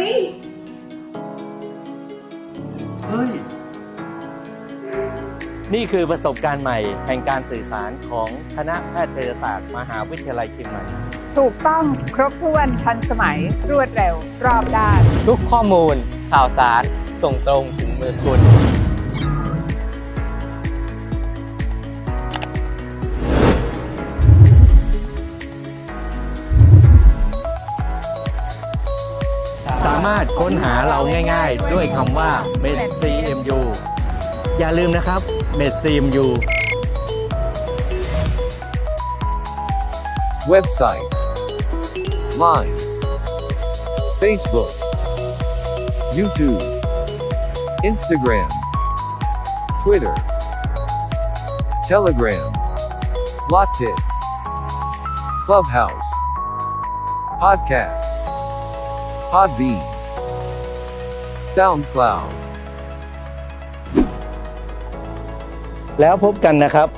ฮ้ยเฮ้ย นี่คือประสบการณ์ใหม่แห่งการสื่อสารของคณะแพทยศาสตร์ มหาวิทยาลัยเชียงใหม่ ถูกต้องครบถ้วนทันสมัยรวดเร็ว รอบด้าน ทุกข้อมูลข่าวสารส่งตรงถึงมือคุณ สามารถค้นหาเราง่ายๆ ด้วยคำว่า MedCMU อย่าลืมนะครับ MedCMU Website Line Facebook YouTube Instagram Twitter Telegram Blottit Clubhouse Podcast Podbean, SoundCloud แล้วพบกันนะครับ